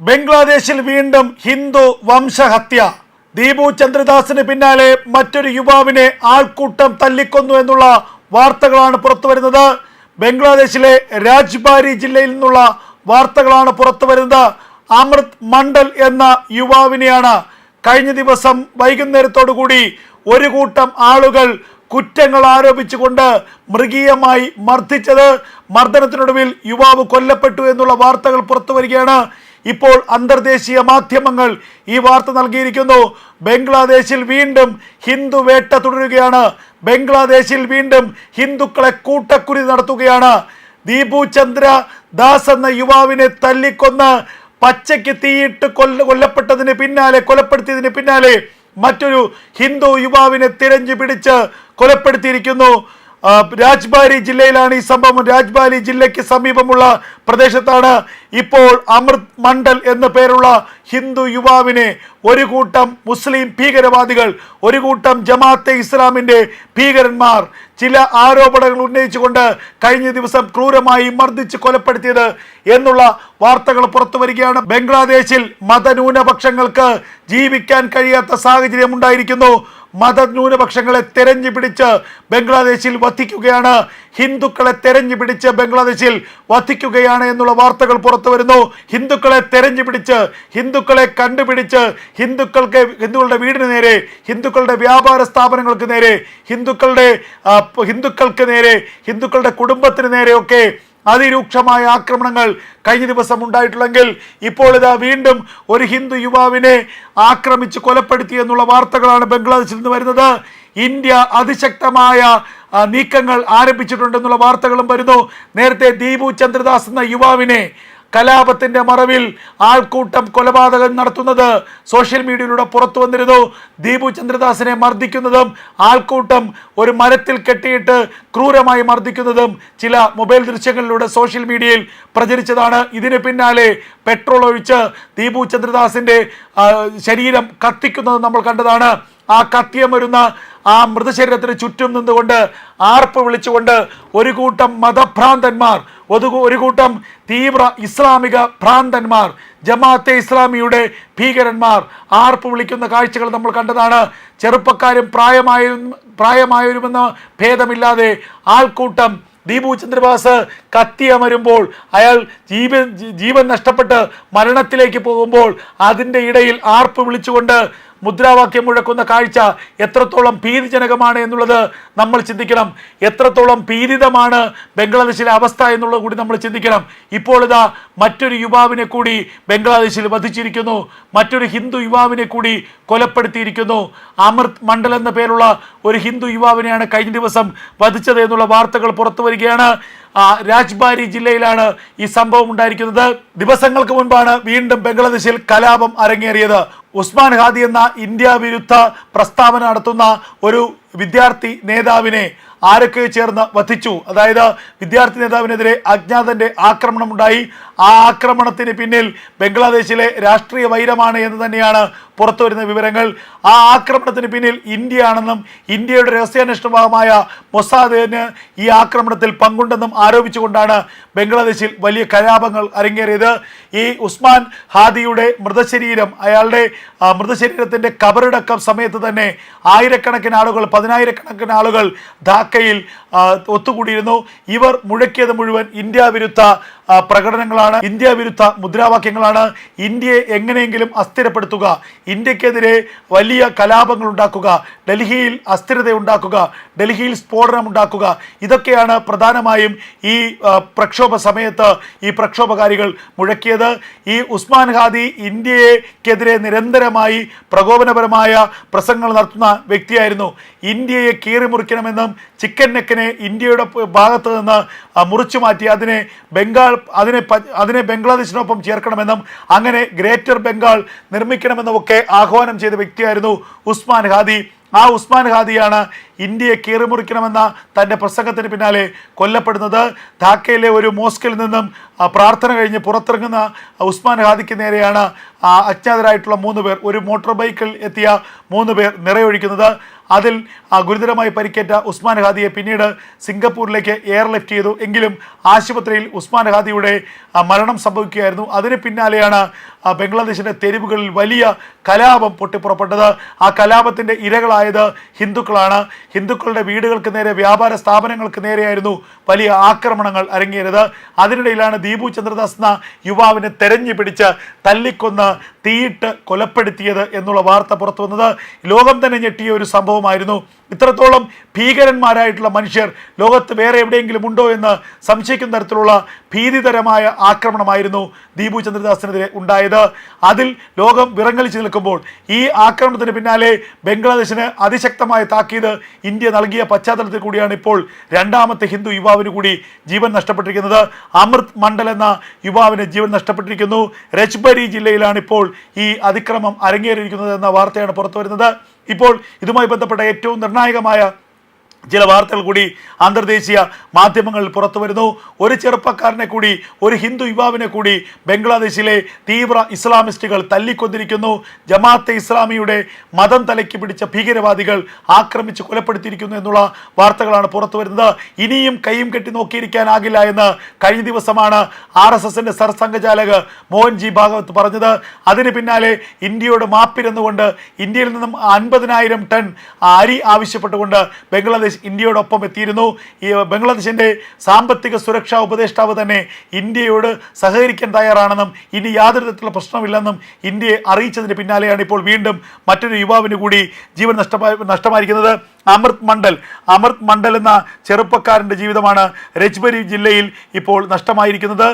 ബംഗ്ലാദേശിൽ വീണ്ടും ഹിന്ദു വംശഹത്യ. ദീപു ചന്ദ്രദാസിന് പിന്നാലെ മറ്റൊരു യുവാവിനെ ആൾക്കൂട്ടം തല്ലിക്കൊന്നു എന്നുള്ള വാർത്തകളാണ് പുറത്തു വരുന്നത് ബംഗ്ലാദേശിലെ രാജ്ബാരി ജില്ലയിൽ നിന്നുള്ള വാർത്തകളാണ് പുറത്തു വരുന്നത് അമൃത് മണ്ഡൽ എന്ന യുവാവിനെയാണ് കഴിഞ്ഞ ദിവസം വൈകുന്നേരത്തോടുകൂടി ഒരു കൂട്ടം ആളുകൾ കുറ്റങ്ങൾ ആരോപിച്ചുകൊണ്ട് മൃഗീയമായി മർദ്ദിച്ചത്. മർദ്ദനത്തിനൊടുവിൽ യുവാവ് കൊല്ലപ്പെട്ടു എന്നുള്ള വാർത്തകൾ പുറത്തു വരികയാണ് ഇപ്പോൾ അന്തർദേശീയ മാധ്യമങ്ങൾ ഈ വാർത്ത നൽകിയിരിക്കുന്നു. ബംഗ്ലാദേശിൽ വീണ്ടും ഹിന്ദു വേട്ട തുടരുകയാണ്. ബംഗ്ലാദേശിൽ വീണ്ടും ഹിന്ദുക്കളെ കൂട്ടക്കുരി നടത്തുകയാണ്. ദീപു ചന്ദ്ര ദാസ് എന്ന യുവാവിനെ തല്ലിക്കൊന്ന് പച്ചയ്ക്ക് തീയിട്ട് കൊല്ല കൊല്ലപ്പെട്ടതിന് പിന്നാലെ കൊലപ്പെടുത്തിയതിന് പിന്നാലെ മറ്റൊരു ഹിന്ദു യുവാവിനെ തിരഞ്ഞു പിടിച്ച് കൊലപ്പെടുത്തിയിരിക്കുന്നു. രാജ്ബാരി ജില്ലയിലാണ് ഈ സംഭവം. രാജ്ബാരി ജില്ലയ്ക്ക് സമീപമുള്ള പ്രദേശത്താണ് ഇപ്പോൾ അമൃത് മണ്ഡൽ എന്ന പേരുള്ള ഹിന്ദു യുവാവിനെ ഒരു കൂട്ടം മുസ്ലിം ഭീകരവാദികൾ ഒരു കൂട്ടം ജമാഅത്തെ ഇസ്ലാമിന്റെ ഭീകരന്മാർ. ചില ആരോപണങ്ങൾ ഉന്നയിച്ചുകൊണ്ട് കഴിഞ്ഞ ദിവസം ക്രൂരമായി മർദ്ദിച്ച് കൊലപ്പെടുത്തിയത് എന്നുള്ള വാർത്തകൾ പുറത്തു വരികയാണ്. ബംഗ്ലാദേശിൽ മതന്യൂനപക്ഷങ്ങൾക്ക് ജീവിക്കാൻ കഴിയാത്ത സാഹചര്യം ഉണ്ടായിരിക്കുന്നു. മതന്യൂനപക്ഷങ്ങളെ തെരഞ്ഞു പിടിച്ച് ബംഗ്ലാദേശിൽ വധിക്കുകയാണ്. ഹിന്ദുക്കളെ തെരഞ്ഞു പിടിച്ച് ബംഗ്ലാദേശിൽ വധിക്കുകയാണ് എന്നുള്ള വാർത്തകൾ പുറത്തു വരുന്നു. ഹിന്ദുക്കളെ തെരഞ്ഞു പിടിച്ച് ഹിന്ദുക്കളെ കണ്ടുപിടിച്ച് ഹിന്ദുക്കൾക്ക് ഹിന്ദുക്കളുടെ വീടിന് നേരെ ഹിന്ദുക്കളുടെ വ്യാപാര സ്ഥാപനങ്ങൾക്ക് നേരെ ഹിന്ദുക്കളുടെ ഹിന്ദുക്കൾക്ക് നേരെ ഹിന്ദുക്കളുടെ കുടുംബത്തിന് നേരെയൊക്കെ അതിരൂക്ഷമായ ആക്രമണങ്ങൾ കഴിഞ്ഞ ദിവസം ഉണ്ടായിട്ടുള്ളെങ്കിൽ ഇപ്പോൾ ഇതാ വീണ്ടും ഒരു ഹിന്ദു യുവാവിനെ ആക്രമിച്ച് കൊലപ്പെടുത്തി എന്നുള്ള വാർത്തകളാണ് ബംഗ്ലാദേശിൽ നിന്ന് വരുന്നത്. ഇന്ത്യ അതിശക്തമായ നീക്കങ്ങൾ ആരംഭിച്ചിട്ടുണ്ടെന്നുള്ള വാർത്തകളും വരുന്നു. നേരത്തെ ദീപു ചന്ദ്രദാസ് എന്ന യുവാവിനെ കലാപത്തിന്റെ മറവിൽ ആൾക്കൂട്ടം കൊലപാതകം നടത്തുന്നത് സോഷ്യൽ മീഡിയയിലൂടെ പുറത്തു വന്നിരുന്നു. ദീപു ചന്ദ്രദാസിനെ മർദ്ദിക്കുന്നതും ആൾക്കൂട്ടം ഒരു മരത്തിൽ കെട്ടിയിട്ട് ക്രൂരമായി മർദ്ദിക്കുന്നതും ചില മൊബൈൽ ദൃശ്യങ്ങളിലൂടെ സോഷ്യൽ മീഡിയയിൽ പ്രചരിച്ചതാണ്. ഇതിന് പിന്നാലെ പെട്രോൾ ഒഴിച്ച് ദീപു ചന്ദ്രദാസിന്റെ ശരീരം കത്തിക്കുന്നത് നമ്മൾ കണ്ടതാണ്. ആ കത്തിയമരുന്ന ആ മൃതശരീരത്തിന് ചുറ്റും നിന്നുകൊണ്ട് ആർപ്പ് വിളിച്ചുകൊണ്ട് ഒരു കൂട്ടം മതഭ്രാന്തന്മാർ ഒരു കൂട്ടം തീവ്ര ഇസ്ലാമിക ഭ്രാന്തന്മാർ ജമാഅത്തെ ഇസ്ലാമിയുടെ ഭീകരന്മാർ. ആർപ്പ് വിളിക്കുന്ന കാഴ്ചകൾ നമ്മൾ കണ്ടതാണ്. ചെറുപ്പക്കാരും പ്രായമായ പ്രായമായവരുമെന്ന് ഭേദമില്ലാതെ ആൾക്കൂട്ടം. ദീപു ചന്ദ്രബാസ് കത്തിയമരുമ്പോൾ അയാൾ ജീവൻ ജീവൻ നഷ്ടപ്പെട്ട് മരണത്തിലേക്ക് പോകുമ്പോൾ അതിന്റെ ഇടയിൽ ആർപ്പ് വിളിച്ചുകൊണ്ട് മുദ്രാവാക്യം മുഴക്കുന്ന കാഴ്ച എത്രത്തോളം ഭീതിജനകമാണ് എന്നുള്ളത് നമ്മൾ ചിന്തിക്കണം. എത്രത്തോളം ഭീതിതമാണ് ബംഗ്ലാദേശിലെ അവസ്ഥ എന്നുള്ളത് കൂടി നമ്മൾ ചിന്തിക്കണം. ഇപ്പോൾ ഇതാ മറ്റൊരു യുവാവിനെ കൂടി ബംഗ്ലാദേശിൽ വധിച്ചിരിക്കുന്നു. മറ്റൊരു ഹിന്ദു യുവാവിനെ കൂടി കൊലപ്പെടുത്തിയിരിക്കുന്നു. അമൃത് മണ്ഡൽ എന്ന പേരുള്ള ഒരു ഹിന്ദു യുവാവിനെയാണ് കഴിഞ്ഞ ദിവസം വധിച്ചത് എന്നുള്ള വാർത്തകൾ പുറത്തു വരികയാണ്. രാജ്ബാരി ജില്ലയിലാണ് ഈ സംഭവം ഉണ്ടായിരിക്കുന്നത്. ദിവസങ്ങൾക്ക് മുൻപാണ് വീണ്ടും ബംഗ്ലാദേശിൽ കലാപം അരങ്ങേറിയത്. ഉസ്മാൻ ഹാദി എന്ന ഇന്ത്യ വിരുദ്ധ പ്രസ്താവന നടത്തുന്ന ഒരു വിദ്യാർത്ഥി നേതാവിനെ ആരൊക്കെ ചേർന്ന് വധിച്ചു? അതായത് വിദ്യാർത്ഥി നേതാവിനെതിരെ അജ്ഞാതന്റെ ആക്രമണം ഉണ്ടായി ആ ആക്രമണത്തിന് പിന്നിൽ ബംഗ്ലാദേശിലെ രാഷ്ട്രീയ വൈരമാണ് എന്ന് തന്നെയാണ് പുറത്തു വരുന്ന വിവരങ്ങൾ. ആ ആക്രമണത്തിന് പിന്നിൽ ഇന്ത്യയാണെന്നും ഇന്ത്യയുടെ രഹസ്യാന്വേഷണ ഭാഗമായ മൊസാദിന് ഈ ആക്രമണത്തിൽ പങ്കുണ്ടെന്നും ആരോപിച്ചുകൊണ്ടാണ് ബംഗ്ലാദേശിൽ വലിയ കലാപങ്ങൾ അരങ്ങേറിയത്. ഈ ഉസ്മാൻ ഹാദിയുടെ മൃതശരീരം അയാളുടെ മൃതശരീരത്തിന്റെ കബറടക്കം സമയത്ത് തന്നെ ആയിരക്കണക്കിന് ആളുകൾ പതിനായിരക്കണക്കിന് ആളുകൾ ധാക്കയിൽ ആ, ഒത്തുകൂടിയിരുന്നു. ഇവർ മുഴക്കിയത് മുഴുവൻ ഇന്ത്യ വിരുദ്ധ പ്രകടനങ്ങളാണ്. ഇന്ത്യ വിരുദ്ധ മുദ്രാവാക്യങ്ങളാണ്. ഇന്ത്യയെ എങ്ങനെയെങ്കിലും അസ്ഥിരപ്പെടുത്തുക. ഇന്ത്യക്കെതിരെ വലിയ കലാപങ്ങൾ ഉണ്ടാക്കുക ഡൽഹിയിൽ അസ്ഥിരത ഉണ്ടാക്കുക ഡൽഹിയിൽ സ്ഫോടനം ഉണ്ടാക്കുക ഇതൊക്കെയാണ് പ്രധാനമായും ഈ പ്രക്ഷോഭ സമയത്ത് ഈ പ്രക്ഷോഭകാരികൾ മുഴക്കിയത്. ഈ ഉസ്മാൻ ഹാദി ഇന്ത്യയ്ക്കെതിരെ നിരന്തരമായി പ്രകോപനപരമായ പ്രസംഗങ്ങൾ നടത്തുന്ന വ്യക്തിയായിരുന്നു. ഇന്ത്യയെ കീറിമുറിക്കണമെന്നും ചിക്കൻ നെക്കിനെ ഇന്ത്യയുടെ ഭാഗത്ത് നിന്ന് മുറിച്ചു മാറ്റി അതിനെ ബംഗാൾ അതിനെ അതിനെ ബംഗ്ലാദേശിനൊപ്പം ചേർക്കണമെന്നും അങ്ങനെ ഗ്രേറ്റർ ബംഗാൾ നിർമ്മിക്കണമെന്നും ഒക്കെ ആഹ്വാനം ചെയ്ത വ്യക്തിയായിരുന്നു ഉസ്മാൻ ഹാദി. ആ ഉസ്മാൻ ഹാദിയാണ് ഇന്ത്യയെ കീറിമുറിക്കണമെന്ന തന്റെ പ്രസംഗത്തിന് പിന്നാലെ കൊല്ലപ്പെടുന്നത്. ധാക്കയിലെ ഒരു മോസ്കിൽ നിന്നും പ്രാർത്ഥന കഴിഞ്ഞ് പുറത്തിറങ്ങുന്ന ഉസ്മാൻ ഹാദിക്ക് നേരെയാണ് അജ്ഞാതരായിട്ടുള്ള മൂന്ന് പേർ ഒരു മോട്ടോർ ബൈക്കിൽ എത്തിയ മൂന്ന് പേർ നിറയൊഴിക്കുന്നത്. അതിൽ ഗുരുതരമായി പരിക്കേറ്റ ഉസ്മാൻ ഹാദിയെ പിന്നീട് സിംഗപ്പൂരിലേക്ക് എയർലിഫ്റ്റ് ചെയ്തു. എങ്കിലും ആശുപത്രിയിൽ ഉസ്മാൻ ഹാദിയുടെ മരണം സംഭവിക്കുകയായിരുന്നു. അതിന് പിന്നാലെയാണ് ബംഗ്ലാദേശിന്റെ തെരുവുകളിൽ വലിയ കലാപം പൊട്ടിപ്പുറപ്പെട്ടത്. ആ കലാപത്തിന്റെ ഇരകളായത് ഹിന്ദുക്കളാണ്. ഹിന്ദുക്കളുടെ വീടുകൾക്ക് നേരെ വ്യാപാര സ്ഥാപനങ്ങൾക്ക് നേരെയായിരുന്നു വലിയ ആക്രമണങ്ങൾ അരങ്ങേറിയത്. അതിനിടയിലാണ് ദീപു ചന്ദ്രദാസ് എന്ന യുവാവിനെ തെരഞ്ഞു പിടിച്ച് തല്ലിക്കൊന്ന് തീയിട്ട് കൊലപ്പെടുത്തിയത് എന്നുള്ള വാർത്ത പുറത്തു വന്നത്. ലോകം തന്നെ ഞെട്ടിയ ഒരു സംഭവമായിരുന്നു. ഇത്രത്തോളം ഭീകരന്മാരായിട്ടുള്ള മനുഷ്യർ ലോകത്ത് വേറെ എവിടെയെങ്കിലും ഉണ്ടോ എന്ന് സംശയിക്കുന്ന തരത്തിലുള്ള ഭീതിതരമായ ആക്രമണമായിരുന്നു ദീപു ചന്ദ്രദാസിനെതിരെ ഉണ്ടായത്. അതിൽ ലോകം വിറങ്ങലിച്ചു നിൽക്കുമ്പോൾ ഈ ആക്രമണത്തിന് പിന്നാലെ ബംഗ്ലാദേശിന് അതിശക്തമായ താക്കീത് ഇന്ത്യ നൽകിയ പശ്ചാത്തലത്തിൽ കൂടിയാണ് ഇപ്പോൾ രണ്ടാമത്തെ ഹിന്ദു യുവാവിന് കൂടി ജീവൻ നഷ്ടപ്പെട്ടിരിക്കുന്നത്. അമൃത് മണ്ഡൽ എന്ന യുവാവിന് ജീവൻ നഷ്ടപ്പെട്ടിരിക്കുന്നു. രജ്ബരി ജില്ലയിലാണ് ഇപ്പോൾ ഈ അതിക്രമം അരങ്ങേറിയിരിക്കുന്നത് എന്ന വാർത്തയാണ് പുറത്തു വരുന്നത് ഇപ്പോൾ ഇതുമായി ബന്ധപ്പെട്ട ഏറ്റവും നിർണായകമായ ചില വാർത്തകൾ കൂടി അന്തർദേശീയ മാധ്യമങ്ങളിൽ പുറത്തു വരുന്നു. ഒരു ചെറുപ്പക്കാരനെ കൂടി ഒരു ഹിന്ദു യുവാവിനെ കൂടി ബംഗ്ലാദേശിലെ തീവ്ര ഇസ്ലാമിസ്റ്റുകൾ തല്ലിക്കൊന്നിരിക്കുന്നു. ജമാഅത്തെ ഇസ്ലാമിയുടെ മതം തലയ്ക്ക് പിടിച്ച ഭീകരവാദികൾ ആക്രമിച്ച് കൊലപ്പെടുത്തിയിരിക്കുന്നു എന്നുള്ള വാർത്തകളാണ് പുറത്തു വരുന്നത്. ഇനിയും കൈയും കെട്ടി നോക്കിയിരിക്കാനാകില്ല എന്ന് കഴിഞ്ഞ ദിവസമാണ് ആർ എസ് എസിന്റെ സർസംഘചാലക് മോഹൻ ജി ഭാഗവത് പറഞ്ഞത്. അതിന് പിന്നാലെ ഇന്ത്യയോട് മാപ്പിരുന്നുകൊണ്ട് ഇന്ത്യയിൽ നിന്നും അൻപതിനായിരം ടൺ അരി ആവശ്യപ്പെട്ടുകൊണ്ട് ബംഗ്ലാദേശ് ഇന്ത്യയോടൊപ്പം എത്തിയിരുന്നു. ഈ ബംഗ്ലാദേശിന്റെ സാമ്പത്തിക സുരക്ഷാ ഉപദേഷ്ടാവ് തന്നെ ഇന്ത്യയോട് സഹകരിക്കാൻ തയ്യാറാണെന്നും ഇനി യാതൊരു തരത്തിലുള്ള പ്രശ്നമില്ലെന്നും ഇന്ത്യയെ അറിയിച്ചതിന് പിന്നാലെയാണ് ഇപ്പോൾ വീണ്ടും മറ്റൊരു യുവാവിന് കൂടി ജീവൻ നഷ്ടമായി നഷ്ടമായിരിക്കുന്നത് അമൃത് മണ്ഡൽ. അമൃത് മണ്ഡൽ എന്ന ചെറുപ്പക്കാരന്റെ ജീവിതമാണ് രജ്ബരി ജില്ലയിൽ ഇപ്പോൾ നഷ്ടമായിരിക്കുന്നത്.